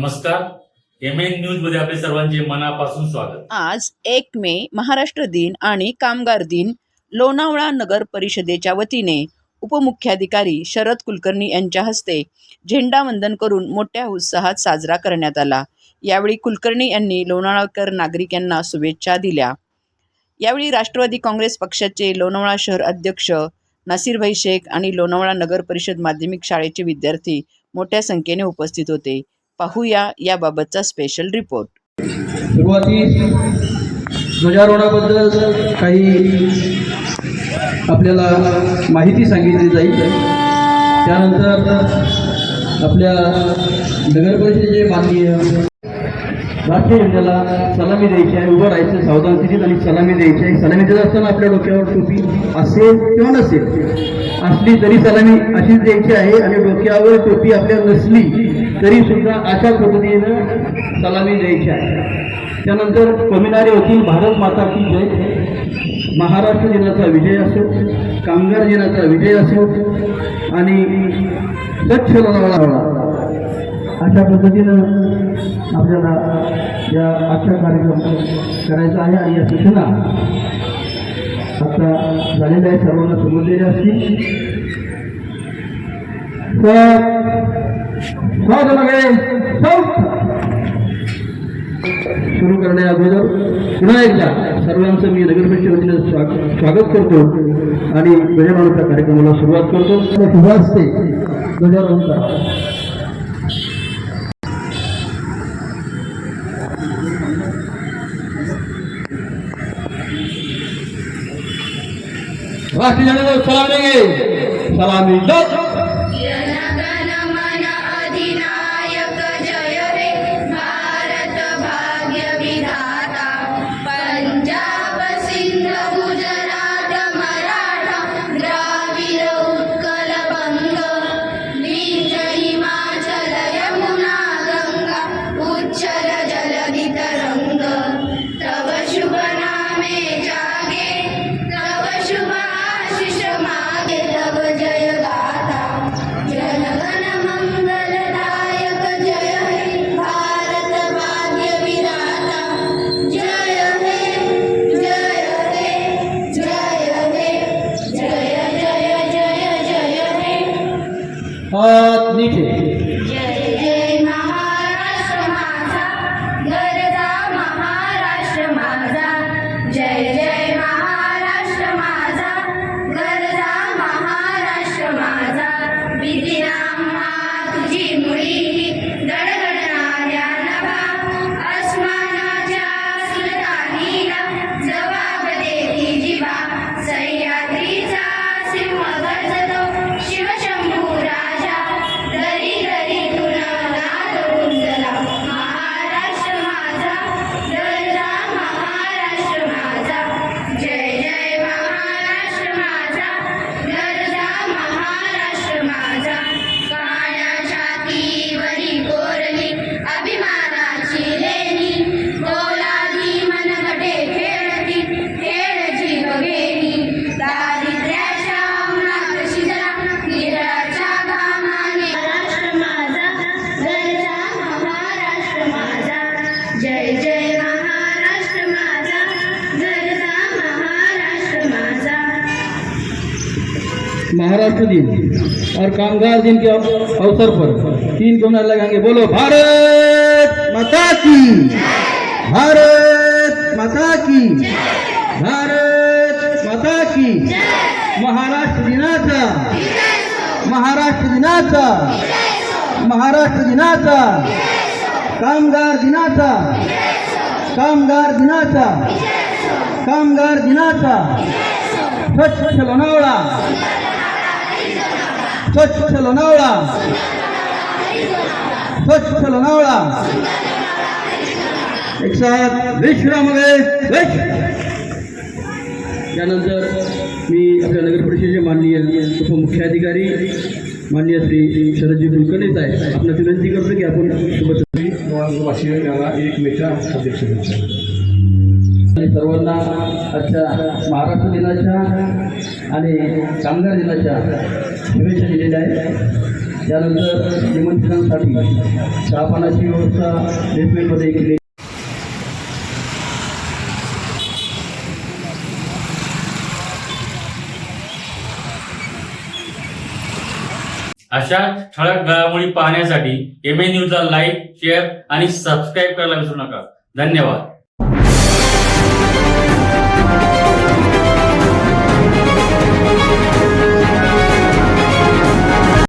नमस्कार. M N न्यूजमध्ये आपले सर्वांचे मनापासून स्वागत. आज एक मे महाराष्ट्र दिन आणि कामगार दिन लोणावळा नगर परिषदेच्या वतीने उपमुख्याधिकारी शरद कुलकर्णी यांच्या हस्ते झेंडावंदन करून मोठ्या उत्साहात साजरा करण्यात आला. यावेळी कुलकर्णी यांनी लोणावळकर नागरिक यांना शुभेच्छा दिल्या. यावेळी राष्ट्रवादी काँग्रेस पक्षाचे लोणावळा शहर अध्यक्ष नासिरभाई शेख आणि लोणावळा नगर परिषद माध्यमिक शाळेचे विद्यार्थी मोठ्या संख्येने उपस्थित होते. पाहूया याबाबतचा स्पेशल रिपोर्ट सुरुवाती ध्वजारोहणाबद्दल काही आपल्याला माहिती सांगितली जाईल. त्यानंतर आपल्या नगर परिषदेचे माननीय राष्ट्रीय झेंड्याला सलामी द्यायची आहे उभं राहायचं सावधानतेने आणि सलामी द्यायची आहे. सलामी देत असताना आपल्या डोक्यावर टोपी असेल किंवा नसेल असली तरी सलामी अशीच द्यायची आहे आणि डोक्यावर टोपी आपल्या नसली तरी सुद्धा अशा पद्धतीनं सलामी द्यायची आहे. त्यानंतर कमिनारे वकील भारत माता की जय. महाराष्ट्र दिनाचा विजय असो कामगार दिनाचा विजय असो आणि स्वच्छ लोणावळा अशा पद्धतीनं आपल्याला या आजचा कार्यक्रम करायचा आहे आणि या सूचना आता झालेल्या आहे सर्वांना समजलेल्या असतील तर सुरू करण्या अगोदर पुन्हा एकदा सर्वांचं मी नगर परिषद वतीनं स्वागत करतो आणि ध्वजारोहणाच्या कार्यक्रमाला सुरुवात करतो. शुभ असते ध्वजारोहण करा. राष्ट्रीय को सलाम सलामी दो હાથ નીચે. महाराष्ट्र दिन और कामगार दिन के अवसर पर तीन कमर लगाएंगे। बोलो भारत माता की। भारत माता की। भारत माता की। महाराष्ट्र दिनाचा। महाराष्ट्र दिनाचा। महाराष्ट्र दिनाचा। कामगार दिनाचा। कामगार दिनाचा। कामगार दिनाचा। स्वच्छ लोणावळा। स्वच्छ लोणावळा. स्वच्छ लोणावळा. एक साथ विश्रामध्ये त्यानंतर मी आपल्या नगर परिषदेचे माननीय उपमुख्याधिकारी माननीय श्री शरदजी कुलकर्णी साहेब आपल्याला विनंती करतो की आपण सोबत वाशिम याला एक मेच्या अध्यक्ष सर्वांना आजच्या महाराष्ट्र दिनाच्या आणि कामगार दिनाच्या शुभेच्छा दिलेल्या आहेत. त्यानंतर निमंत्रणासाठी चहापानाची व्यवस्था बेसमेंटमध्ये केली. अशा ठळक घडामोडी पाहण्यासाठी एम ए न्यूजला लाईक शेअर आणि सबस्क्राईब करायला विसरू नका. धन्यवाद.